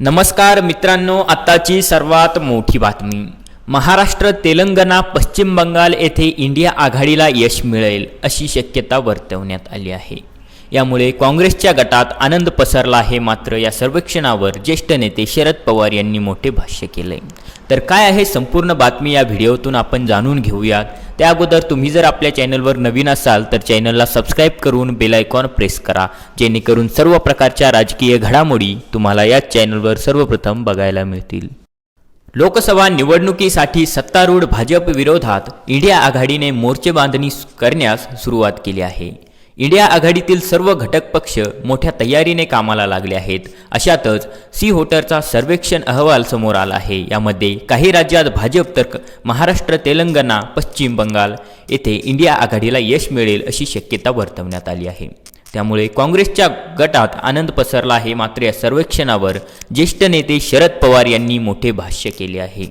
नमस्कार मित्रांनो आत्ताची सर्वात मोठी बातमी. महाराष्ट्र तेलंगणा पश्चिम बंगाल येथे इंडिया आघाडीला यश मिळेल अशी शक्यता वर्तवण्यात आली आहे. यामुळे काँग्रेसच्या गटात आनंद पसरला आहे मात्र या सर्वेक्षणावर ज्येष्ठ नेते शरद पवार यांनी मोठे भाष्य केले. तर काय आहे संपूर्ण बातमी या व्हिडिओतून आपण जाणून घेऊयात. त्या अगोदर तुम्ही जर आपल्या चॅनलवर नवीन असाल तर चॅनलला सबस्क्राईब करून बेल आयकॉन प्रेस करा. जेणेकरून सर्व प्रकारच्या राजकीय घडामोडी तुम्हाला या चॅनलवर सर्वप्रथम बघायला मिळतील. लोकसभा निवडणुकीसाठी सत्तारूढ भाजप विरोधात इंडिया आघाडीने मोर्चे बांधणी करण्यास सुरुवात केली आहे. इंडिया आघाडीतील सर्व घटक पक्ष मोठ्या तयारीने कामाला लागले आहेत. अशातच सी होटरचा सर्वेक्षण अहवाल समोर आला आहे. यामध्ये काही राज्यात भाजप तर महाराष्ट्र तेलंगणा पश्चिम बंगाल येथे इंडिया आघाडीला यश मिळेल अशी शक्यता वर्तवण्यात आली आहे. त्यामुळे काँग्रेसच्या गटात आनंद पसरला आहे. मात्र या सर्वेक्षणावर ज्येष्ठ नेते शरद पवार यांनी मोठे भाष्य केले आहे.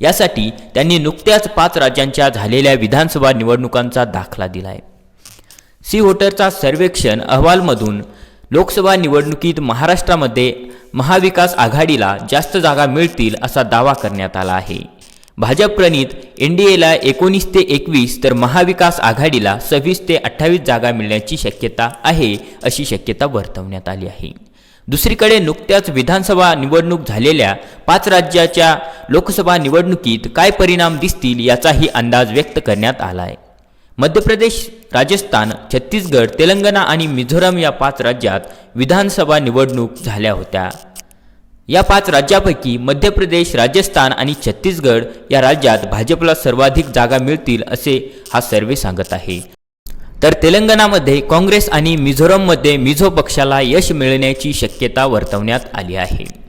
यासाठी त्यांनी नुकत्याच पाच राज्यांच्या झालेल्या विधानसभा निवडणुकांचा दाखला दिला आहे सी वोटरचा सर्वेक्षण अहवालमधून लोकसभा निवडणुकीत महाराष्ट्रामध्ये महाविकास आघाडीला जास्त जागा मिळतील असा दावा करण्यात आला आहे. भाजप प्रणित एन डी एला एकोणीस ते एकवीस तर महाविकास आघाडीला सव्वीस ते अठ्ठावीस जागा मिळण्याची शक्यता आहे अशी शक्यता वर्तवण्यात आली आहे. दुसरीकडे नुकत्याच विधानसभा निवडणूक झालेल्या पाच राज्याच्या लोकसभा निवडणुकीत काय परिणाम दिसतील याचाही अंदाज व्यक्त करण्यात आला आहे मध्य प्रदेश राजस्थान छत्तीसगड तेलंगणा आणि मिझोराम या पाच राज्यात विधानसभा निवडणूक झाल्या होत्या. या पाच राज्यापैकी मध्य प्रदेश राजस्थान आणि छत्तीसगड या राज्यात भाजपला सर्वाधिक जागा मिळतील असे हा सर्वे सांगत आहे. तर तेलंगणामध्ये काँग्रेस आणि मिझोरममध्ये मिझो पक्षाला यश मिळण्याची शक्यता वर्तवण्यात आली आहे.